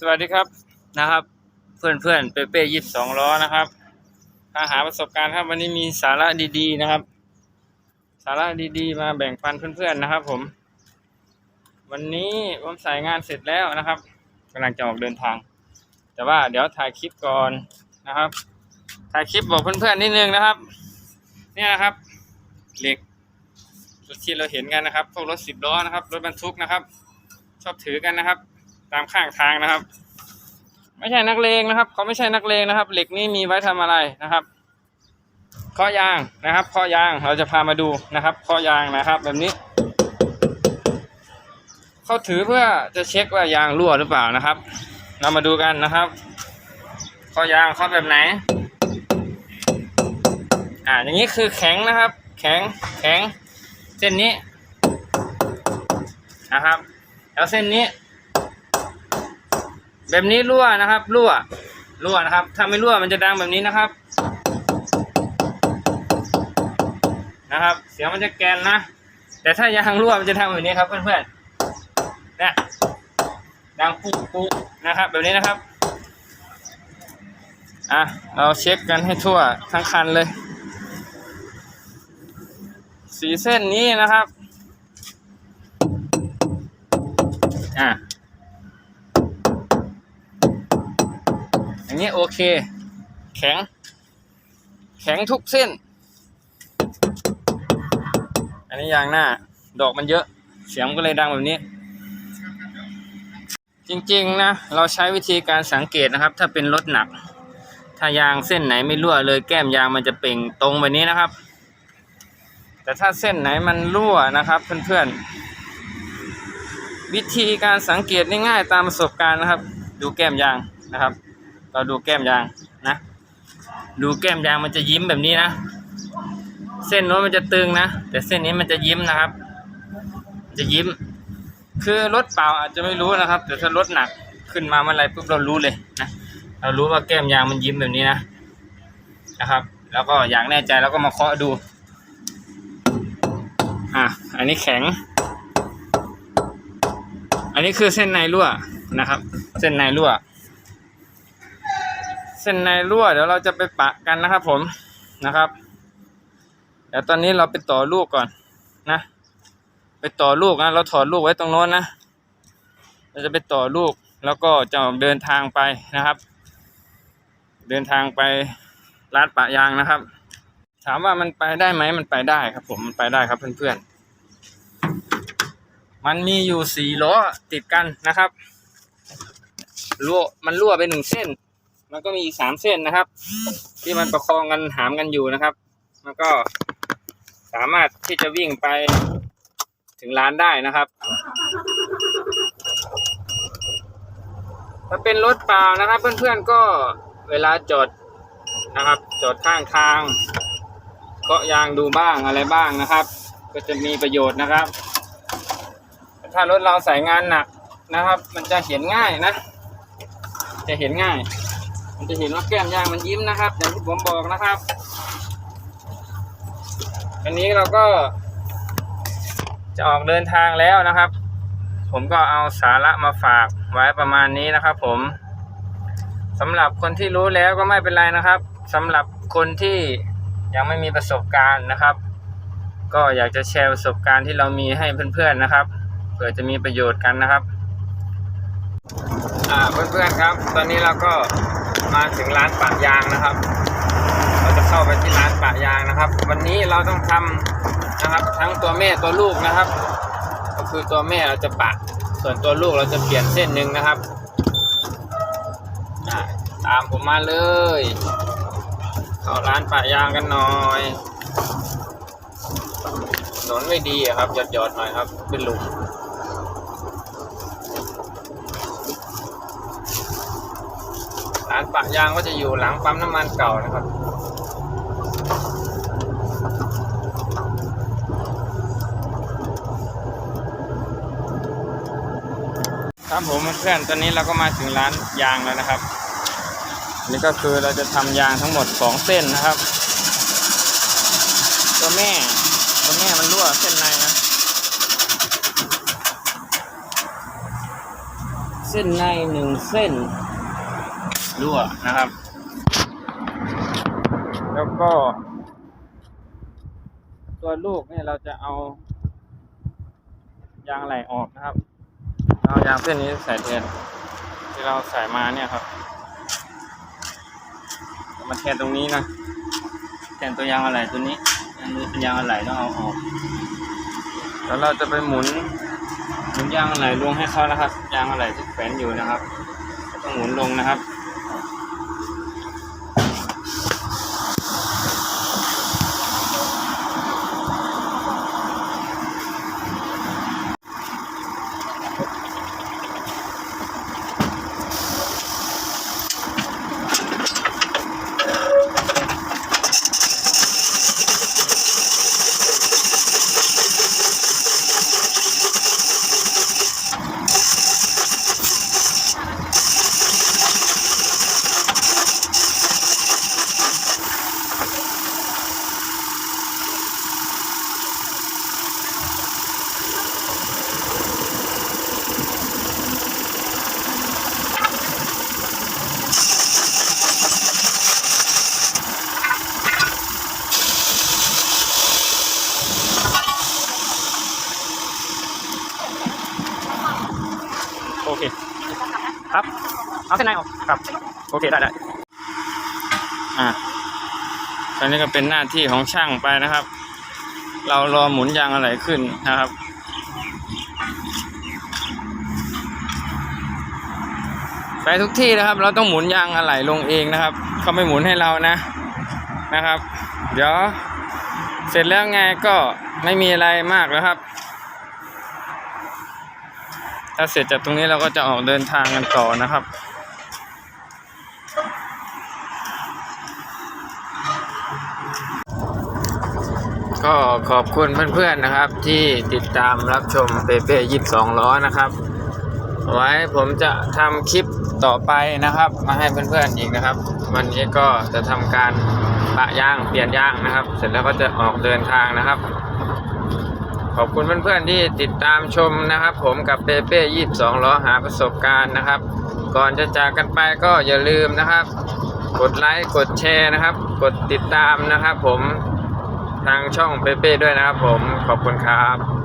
สวัสดีครับนะครับ เพื่อนเพื่อนๆเปเป้ยี่สิบสองล้อนะครับมาหาประสบการณ์ครับ วันนี้มีสาระดีๆนะครับ สาระดีๆ มาแบ่งปันเพื่อนๆนะครับ ผม วันนี้ผมใส่งานเสร็จแล้วนะครับกำลังจะออกเดินทาง แต่ว่าเดี๋ยวถ่ายคลิปก่อนนะครับ ถ่ายคลิปบอกเพื่อนๆนิดนึงนะครับ เนี่ยนะครับ เหล็กที่เราเห็นกันนะครับ พวกรถสิบล้อนะครับรถบรรทุกนะครับ ชอบถือกันนะครับ ตามข้างทางนะครับ ไม่ใช่นักเลงนะครับ เขาไม่ใช่นักเลงนะครับ เหล็กนี้มีไว้ทำอะไรนะครับข้อยางนะครับข้อยางเราจะพามาดูนะครับข้อยางนะครับ แบบนี้เขาถือเพื่อจะเช็คว่ายางรั่วหรือเปล่านะครับ เรามาดูกันนะครับข้อยางเขาแบบไหน อ่าอย่างนี้คือแข็งนะครับ แข็งแข็ง เส้นนี้นะครับ แล้วเส้นนี้ แบบนี้รั่วนะครับ รั่ว รั่วนะครับ ถ้าไม่รั่วมันจะดังแบบนี้นะครับ นะครับ เสียงมันจะแกนนะ แต่ถ้ายางรั่วมันจะทำแบบนี้ครับเพื่อนๆเนี่ยดังปุ๊ปุ๊นะครับ แบบนี้นะครับ อะ เราเช็คกันให้ทั่วทั้งคันเลย สีเส้นนี้นะครับ อะ อย่างนี้โอเค แข็ง แข็งทุกเส้น อันนี้ยางหน้า ดอกมันเยอะ เสียงก็เลยดังแบบนี้ จริงๆนะเราใช้วิธีการสังเกตนะครับ ถ้าเป็นรถหนัก ถ้ายางเส้นไหนไม่รั่วเลยแก้มยางมันจะเป่งตรงแบบนี้นะครับ แต่ถ้าเส้นไหนมันรั่วนะครับเพื่อนๆวิธีการสังเกตง่ายๆตามประสบการณ์นะครับ ดูแก้มยางนะครับ เราดูแก้มยางนะ ดูแก้มยางมันจะยิ้มแบบนี้นะ เส้นโน้นมันจะตึงนะ แต่เส้นนี้มันจะยิ้มนะครับ จะยิ้ม คือรถเปล่าอาจจะไม่รู้นะครับ แต่ถ้ารถหนักขึ้นมาเมื่อไรปุ๊บเรารู้เลยนะ เรารู้ว่าแก้มยางมันยิ้มแบบนี้นะนะครับ แล้วก็อยากแน่ใจเราก็มาเคาะดู อะ อันนี้แข็ง อันนี้คือเส้นในรั่วนะครับ เส้นในรั่ว เส้นในรั่วเดี๋ยวเราจะไปปะกันนะครับผมนะครับ เดี๋ยวตอนนี้เราไปต่อลูกก่อนนะ ไปต่อลูกนะเราถอดลูกไว้ตรงโน้นนะ เราจะไปต่อลูกแล้วก็จะออกเดินทางไปนะครับ เดินทางไปร้านปะยางนะครับ ถามว่ามันไปได้ไหมมันไปได้ครับ ผมมันไปได้ครับเพื่อนๆมันมีอยู่สี่ล้อติดกันนะครับรั่วมันรั่วไปหนึ่งเส้น มันก็มีอีกสามเส้นนะครับ ที่มันประคองกันหามกันอยู่นะครับ มันก็สามารถที่จะวิ่งไปถึงร้านได้นะครับ ถ้าเป็นรถเปล่านะครับ เพื่อนๆก็เวลาจอดนะครับ จอดข้างทางเกาะยางดูบ้างอะไรบ้างนะครับ ก็จะมีประโยชน์นะครับ ถ้ารถเราใส่งานหนักนะครับ มันจะเห็นง่ายนะ จะเห็นง่าย มันจะเห็นว่าแก้มยางมันยิ้มนะครับ อย่างที่ผมบอกนะครับ อันนี้เราก็ จะออกเดินทางแล้วนะครับ ผมก็เอาสาระมาฝากไว้ประมาณนี้นะครับ ผมสำหรับคนที่รู้แล้วก็ไม่เป็นไรนะครับสำหรับคนที่ยังไม่มีประสบการณ์นะครับ ก็อยากจะแชร์ประสบการณ์ที่เรามีให้เพื่อนๆนะครับเผื่อจะมีประโยชน์กันนะครับ อ่าเพื่อนๆครับ ตอนนี้เราก็ มาถึงร้านปะยางนะครับ เราจะเข้าไปที่ร้านปะยางนะครับ วันนี้เราต้องทำนะครับ ทั้งตัวแม่ตัวลูกนะครับ ก็คือตัวแม่เราจะปะ ส่วนตัวลูกเราจะเปลี่ยนเส้นหนึ่งนะครับตามผมมาเลย เข้าร้านปะยางกันหน่อยถนนไม่ดีอะครับหยอดๆหน่อยครับ เป็นหลุมานปะยางก็จะอยู่หลังปั๊มน้ำมันเก่านะครับครับผมเพื่อนตอนนี้เราก็มาถึงร้านยางแล้วนะครับ นี่ก็คือเราจะทำยางทั้งหมดสองเส้นนะครับ ตัวแม่ตัวแม่มันรั่วเส้นในนะเส้นในหนึ่งเส้น รั่วนะครับ แล้วก็ ตัวลูกเนี่ยเราจะเอา ยางไหลออกนะครับเอายางเส้นนี้ใส่แทนที่เราใส่มาเนี่ยครับเอามาแทนตรงนี้นะแทนตัวยางอะไหล่ตัวนี้อันนี้เป็นยางอะไหล่ต้องเอาออกแล้วเราจะไปหมุนหมุนยางอะไหล่ลงให้เขานะครับ ยางอะไหล่ที่แขวนอยู่นะครับต้องหมุนลงนะครับ ครับ เอาเส้นในออกครับ โอเคได้ได้อ่าตอนนี้ก็เป็นหน้าที่ของช่างไปนะครับ เรารอหมุนยางอะไรขึ้นนะครับไปทุกที่นะครับ เราต้องหมุนยางอะไหล่ลงเองนะครับเขาไม่หมุนให้เรานะนะครับ เดี๋ยวเสร็จแล้วไงก็ไม่มีอะไรมากแล้วครับ ถ้าเสร็จจากตรงนี้เราก็จะออกเดินทางกันต่อนะครับ ก็ขอบคุณเพื่อนๆนะครับ ที่ติดตามรับชมเปเป้ยี่สองล้อนะครับ ไว้ผมจะทำคลิปต่อไปนะครับ มาให้เพื่อนๆอีกนะครับ วันนี้ก็จะทำการปะยางเปลี่ยนยางนะครับ เสร็จแล้วก็จะออกเดินทางนะครับ ขอบคุณเพื่อนๆที่ติดตามชมนะครับ ผมกับเปเป้ยี่สองล้อหาประสบการณ์นะครับ ก่อนจะจากกันไปก็อย่าลืมนะครับ กดไลค์กดแชร์นะครับ กดติดตามนะครับ ผมทางช่องเปเป้ด้วยนะครับ ผมขอบคุณครับ